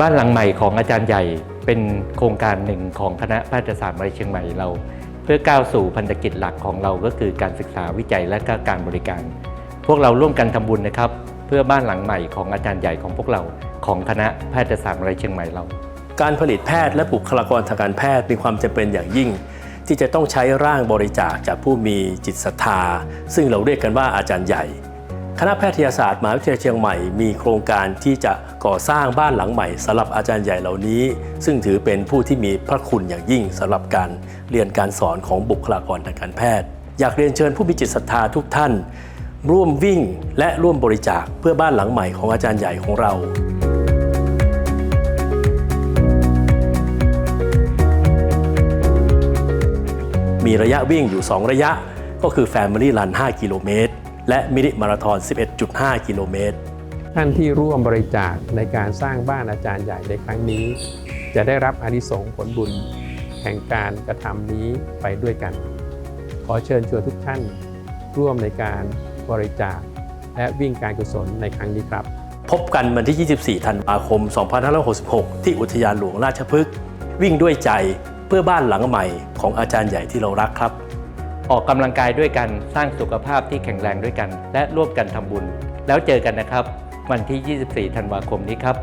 บ้านหลังใหม่ของอาจารย์ใหญ่เป็นโครงการหนึ่งของคณะแพทยศาสตร์มหาวิทยาลัยเชียงใหม่เรา เพื่อก้าวสู่พันธกิจหลักของเราก็คือการศึกษาวิจัยและก็การบริการ พวกเราร่วมกันทำบุญนะครับ เพื่อบ้านหลังใหม่ของอาจารย์ใหญ่ของพวกเราของคณะแพทยศาสตร์มหาวิทยาลัยเชียงใหม่เรา การผลิตแพทย์และบุคลากรทางการแพทย์มีความจำเป็นอย่างยิ่ง ที่จะต้องใช้ร่างบริจาคจากผู้มีจิตศรัทธา ซึ่งเราเรียกกันว่าอาจารย์ใหญ่ คณะแพทยศาสตร์มหาวิทยาลัยเชียงใหม่มีโครงการที่จะก่อสร้างบ้านหลังใหม่สำหรับอาจารย์ใหญ่เหล่านี้ ซึ่งถือเป็นผู้ที่มีพระคุณอย่างยิ่งสำหรับการเรียนการสอนของบุคลากรทางการแพทย์ อยากเรียนเชิญผู้มีจิตศรัทธาทุกท่าน ร่วมวิ่งและร่วมบริจาคเพื่อบ้านหลังใหม่ของอาจารย์ใหญ่ของเรามีระยะวิ่งอยู่ 2 ระยะก็คือ Family Run 5 กิโลเมตร และมินิมาราธอน 11.5 กิโลเมตร ท่านที่ร่วมบริจาคในการสร้างบ้านอาจารย์ใหญ่ในครั้งนี้ จะได้รับอานิสงส์ผลบุญแห่งการกระทำนี้ไปด้วยกัน ขอเชิญชวนทุกท่านร่วมในการบริจาค และวิ่งการกุศลในครั้งนี้ครับ พบกันวันที่ 24 ธันวาคม 2566 ที่อุทยานหลวงราชพฤกษ์วิ่งด้วยใจเพื่อบ้านหลังใหม่ของอาจารย์ใหญ่ที่เรารักครับ ออกกำลังกายด้วยกันสร้างสุขภาพที่แข็งแรงด้วยกัน และร่วมกันทำบุญ แล้วเจอกันนะครับ วันที่ 24 ธันวาคมนี้ครับ